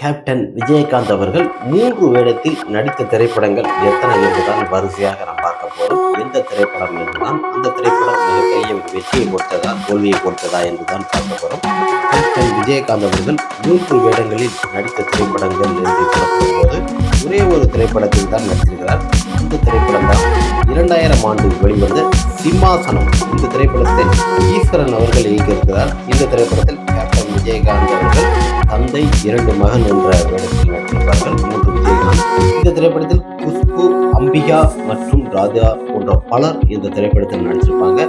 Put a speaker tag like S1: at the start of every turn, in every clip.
S1: Captain Vijayakanth அவர்கள் மூன்று வேடத்தில் நடித்த திரைப்படங்கள் எத்தனை என்றுதான் வரிசையாக நாம் பார்க்க போறோம். எந்த திரைப்படம் என்றுதான் அந்த திரைப்படம் மிகப்பெரிய வெற்றியை கொடுத்ததா தோல்வியை கொடுத்ததா என்றுதான் பார்க்க போறோம். கேப்டன் விஜயகாந்த் அவர்கள் மூன்று வேடங்களில் நடித்த திரைப்படங்கள் என்று கூறப்படும்போது ஒரே ஒரு திரைப்படத்தில் தான் நடித்திருக்கிறார். இந்த திரைப்படம் தான் இரண்டாயிரம் ஆண்டு வெளிவந்த சிம்மாசனம். இந்த திரைப்படத்தை ஈஸ்வரன் அவர்கள் இயக்கியிருக்கிறார். இந்த திரைப்படத்தில் கேப்டன் விஜயகாந்த் அவர்கள் தந்தை இரண்டு மகன் என்ற வேடத்தில் நடித்திருப்பார்கள். மூன்று விஜயகாந்த் இந்த திரைப்படத்தில் குஷ்பு அம்பிகா மற்றும் ராஜா போன்ற பலர் இந்த திரைப்படத்தில் நடிச்சிருப்பாங்க.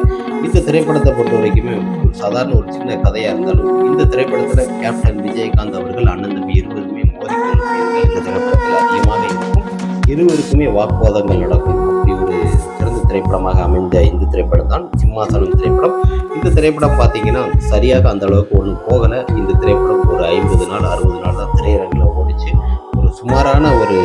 S1: இந்த திரைப்படத்தை பொறுத்த வரைக்குமே ஒரு சாதாரண ஒரு சின்ன கதையாக இருந்தாலும் இந்த திரைப்படத்தில் கேப்டன் விஜயகாந்த் அவர்கள் அண்ணன் தம்பி இருவருமே மோதிக்கொண்டு இந்த திரைப்படத்தில் அதிகமாக இருக்கும். இருவருக்குமே வாக்குவாதங்கள் நடக்கும். திரைப்படமாக அமைந்த இந்த திரைப்படம் தான் சிம்மாசனம் திரைப்படம். இந்த திரைப்படம் பார்த்தீங்கன்னா சரியாக அந்த அளவுக்கு ஒன்றும் போகலை. இந்த திரைப்படம் ஒரு ஐம்பது நாள் அறுபது நாள் தான் திரையரங்கில் ஓடிச்சு. ஒரு சுமாரான ஒரு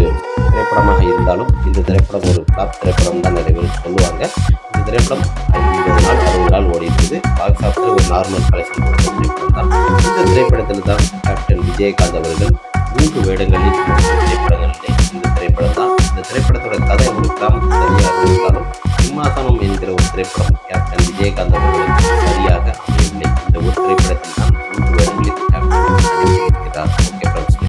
S1: திரைப்படமாக இருந்தாலும் இந்த திரைப்படம் ஒரு டாப் திரைப்படம் தான் நிறைய பேர் சொல்லுவாங்க. இந்த திரைப்படம் ஐம்பது நாள் அறுபது நாள் ஓடி இருக்குது பாக்ஸ் ஆஃபீஸில் ஒரு நார்மல் கலெக்ஷன் கொடுத்த திரைப்படம் தான். இந்த திரைப்படத்தில் தான் கேப்டன் விஜயகாந்த் அவர்கள் மூன்று வேடங்களில் திரைப்படங்கள் இந்த திரைப்படம் தான். இந்த திரைப்படத்தோட கதை ஒரு கிராமத்து கதையாக இருந்தாலும் சிம்மாசனம் என்கிற ஒரு திரைப்படம் கேப்டன் விஜயகாந்த் அவர்களுக்கு சரியாக அமையவில்லை இந்த ஒரு திரைப்படத்தில் தான் மூன்று வருடங்களுக்கு கேப்டன்